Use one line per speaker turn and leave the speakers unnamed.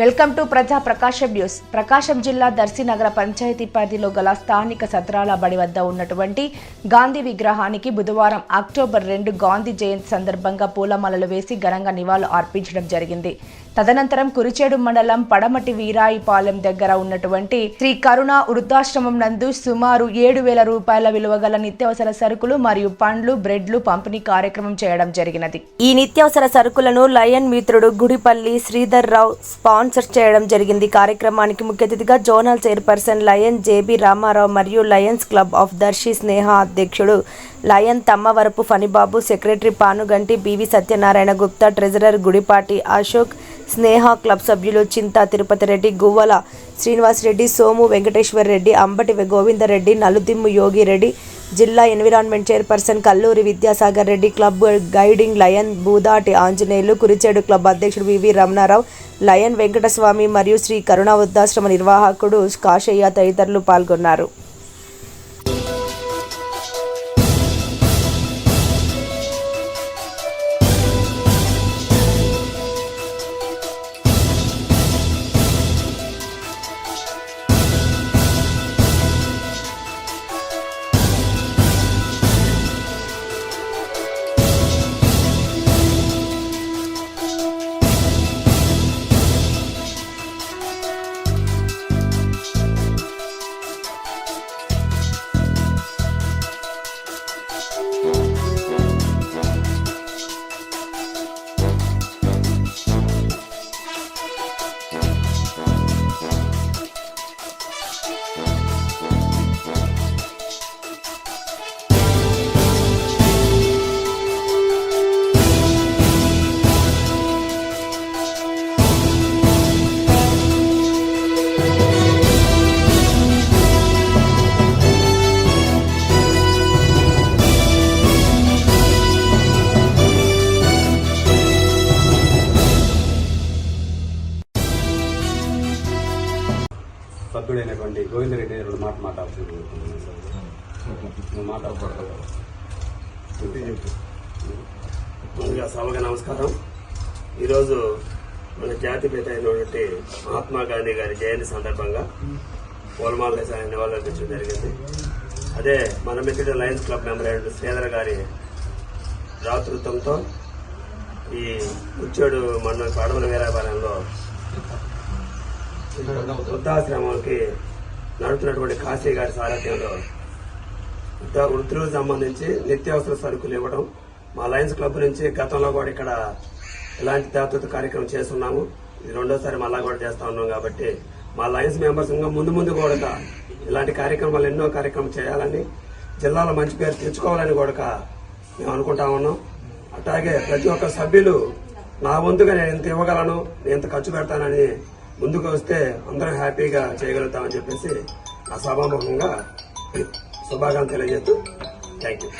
Welcome to ప్రజా ప్రకాశం news. ప్రకాశం జిల్లా దర్శి నగర పంచాయతీ పరిధిలో గల స్థానిక సత్రాల బడి వద్ద ఉన్నటువంటి గాంధీ విగ్రహానికి బుధవారం అక్టోబర్ రెండు గాంధీ జయంతి సందర్భంగా పూలమాలలు వేసి ఘనంగా నివాళులు అర్పించడం జరిగింది. తదనంతరం కురిచేడు మండలం పడమటి వీరాయిపాలెం దగ్గర ఉన్నటువంటి శ్రీ కరుణ వృద్ధాశ్రమం నందు సుమారు ఏడు వేల రూపాయల విలువ గల నిత్యావసర సరుకులు మరియు పండ్లు బ్రెడ్లు పంపిణీ కార్యక్రమం చేయడం జరిగినది. ఈ నిత్యావసర సరుకులను లయన్ మిత్రుడు గుడిపల్లి శ్రీధర్ రావు స్పాన్ స్పాన్సర్ చేయడం జరిగింది. కార్యక్రమానికి ముఖ్య అతిథిగా zonal chairperson lion J B Ramarao మరియు lions club of Darsi Sneha అధ్యక్షుడు lion Tammavarapu Phanibabu secretary Panuganti B V Satyanarayana Gupta treasurer Gudipati Ashok Sneha club సభ్యులు చింతా తిరుపతి రెడ్డి గువ్వల శ్రీనివాస్ రెడ్డి సోము వెంకటేశ్వర్ రెడ్డి అంబటి గోవిందరెడ్డి నలుదిమ్ము యోగిరెడ్డి జిల్లా environment chairperson Kalluri Vidyasagar Reddy club guiding lion Budati Anjaneyulu Kurichedu club అధ్యక్షుడు వివి Ramanarao lion Venkataswamy మరియు శ్రీ కరుణా వృద్ధాశ్రమ నిర్వాహకుడు కాశయ్య తదితరులు పాల్గొన్నారు.
సభ్యుడైనటువంటి గోవిందరెడ్డి రెండు మాట మాట్లాడుతున్నాను
ముందుగా సభగా నమస్కారం. ఈరోజు మన జాతిపిత అయినటువంటి మహాత్మా గాంధీ గారి జయంతి సందర్భంగా పూలమాల ఆయన నివాళులర్పించడం జరిగింది. అదే మన మిత్రుడు లయన్స్ క్లబ్ మెంబర్ అయిన శ్రీధర్ గారి రాతృత్వంతో ఈ కుచ్చేడు మండలం పడవల వీరాపాలెంలో వృద్ధాశ్రమానికి నడుపుతున్నటువంటి కాశీ గారి సారథ్యంలో వృద్ధ- వృద్ధులకు సంబంధించి నిత్యావసర సరుకులు ఇవ్వడం. మా లయన్స్ క్లబ్ నుంచి గతంలో కూడా ఇక్కడ ఇలాంటి దాతృత్వ కార్యక్రమం చేస్తున్నాము. ఇది రెండోసారి మళ్ళా కూడా చేస్తా ఉన్నాం కాబట్టి మా లయన్స్ మెంబర్స్ ఇంకా ముందు ముందు కూడా ఇలాంటి కార్యక్రమాలు ఎన్నో కార్యక్రమం చేయాలని జిల్లాలో మంచి పేరు తెచ్చుకోవాలని కూడా మేము అనుకుంటా ఉన్నాం. అట్లాగే ప్రతి ఒక్క సభ్యులు నా వంతుగా నేను ఎంత ఇవ్వగలను నేను ఎంత ఖర్చు పెడతానని ముందుకు వస్తే అందరం హ్యాపీగా చేయగలుగుతామని చెప్పేసి ఆ సభాముఖంగా శుభాకాంక్షలు తెలియజేస్తూ థ్యాంక్ యూ.